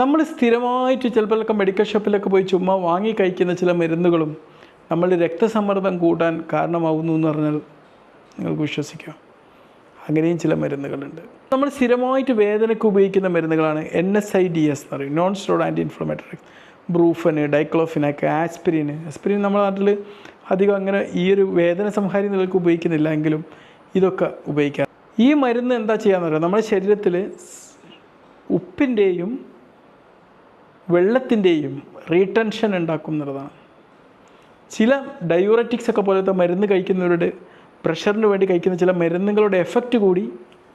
നമ്മൾ സ്ഥിരമായിട്ട് ചിലപ്പോഴൊക്കെ മെഡിക്കൽ ഷോപ്പിലൊക്കെ പോയി ചുമ്മാ വാങ്ങി കഴിക്കുന്ന ചില മരുന്നുകളും നമ്മളുടെ രക്തസമ്മർദ്ദം കൂട്ടാൻ കാരണമാവുന്നു എന്ന് പറഞ്ഞാൽ നിങ്ങൾക്ക് വിശ്വസിക്കാം. അങ്ങനെയും ചില മരുന്നുകളുണ്ട്. നമ്മൾ സ്ഥിരമായിട്ട് വേദനയ്ക്ക് ഉപയോഗിക്കുന്ന മരുന്നുകളാണ് N S A I D S പറയും. Non stood anti inflammatory Brufen diclofenac aspirin aspirin നമ്മുടെ നാട്ടിൽ അധികം അങ്ങനെ ഈ ഒരു വേദന സംഹാരി നിലയ്ക്ക് ഉപയോഗിക്കുന്നില്ല എങ്കിലും ഇതൊക്കെ ഉപയോഗിക്കാം. ഈ മരുന്ന് എന്താ ചെയ്യാന്ന് പറയുക നമ്മുടെ ശരീരത്തിൽ ഉപ്പിന്റെയും വെള്ളത്തിന്റെയും റീടെൻഷൻ ഉണ്ടാക്കുന്നതാണ് ചില ഡയൂററ്റിക്സ് ഒക്കെ പോലത്തെ മരുന്ന് കഴിക്കുന്നവരുടെ പ്രഷറിന് വേണ്ടി കഴിക്കുന്ന ചില മരുന്നുകളുടെ എഫക്റ്റ് കൂടി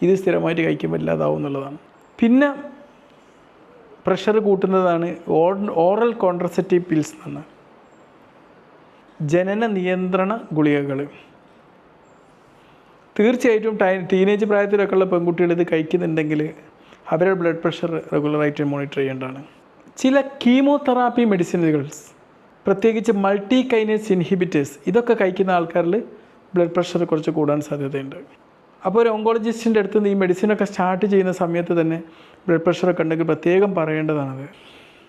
ഇത് സ്ഥിരമായിട്ട് കഴിക്കുമ്പോൾ ഇല്ലാതാവും എന്നുള്ളതാണ്. പിന്നെ പ്രഷർ കൂട്ടുന്നതാണ് ഓറൽ കോൺട്രസെറ്റീവ് പിൽസ് എന്നാണ്. ജനന നിയന്ത്രണ ഗുളികകൾ. തീർച്ചയായിട്ടും ടൈ ടീനേജ് പ്രായത്തിലൊക്കെയുള്ള പെൺകുട്ടികൾ ഇത് കഴിക്കുന്നുണ്ടെങ്കിൽ അവരുടെ ബ്ലഡ് പ്രഷർ റെഗുലറായിട്ട് മോണിറ്റർ ചെയ്യേണ്ടതാണ്. ചില കീമോതെറാപ്പി മെഡിസിനുകൾ പ്രത്യേകിച്ച് മൾട്ടി കൈനേസ് ഇൻഹിബിറ്റേഴ്സ് ഇതൊക്കെ കഴിക്കുന്ന ആൾക്കാരിൽ ബ്ലഡ് പ്രഷർ കുറച്ച് കൂടാൻ സാധ്യതയുണ്ട്. അപ്പോൾ ഒരു ഓങ്കോളജിസ്റ്റിന്റെ അടുത്ത് നിന്ന് ഈ മെഡിസിനൊക്കെ സ്റ്റാർട്ട് ചെയ്യുന്ന സമയത്ത് തന്നെ ബ്ലഡ് പ്രഷറൊക്കെ ഉണ്ടെങ്കിൽ പ്രത്യേകം പറയേണ്ടതാണത്.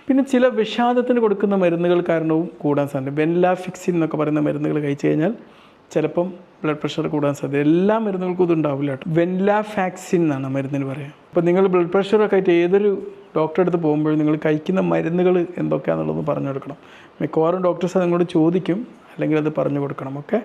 പിന്നെ ചില വിഷാദത്തിന് കൊടുക്കുന്ന മരുന്നുകൾ കാരണവും കൂടാൻ സാധ്യത വെൻലാഫിക്സിൻ എന്നൊക്കെ പറയുന്ന മരുന്നുകൾ കഴിച്ചു കഴിഞ്ഞാൽ ചിലപ്പം ബ്ലഡ് പ്രഷർ കൂടാൻ സാധ്യത എല്ലാ മരുന്നുകൾക്കും ഇതുണ്ടാവില്ല കേട്ടോ. വെൻലാഫാക്സിൻ എന്നാണ് മരുന്നിന് പറയുക അപ്പോൾ നിങ്ങൾ ബ്ലഡ് പ്രഷറൊക്കെ ആയിട്ട് ഏതൊരു ഡോക്ടറെ അടുത്ത് പോകുമ്പോഴും നിങ്ങൾ കഴിക്കുന്ന മരുന്നുകൾ എന്തൊക്കെയാണെന്നുള്ളത് പറഞ്ഞു കൊടുക്കണം. മിക്കവാറും ഡോക്ടേഴ്സ് നിങ്ങളോട് ചോദിക്കും അല്ലെങ്കിൽ അത് പറഞ്ഞു കൊടുക്കണം. ഓക്കെ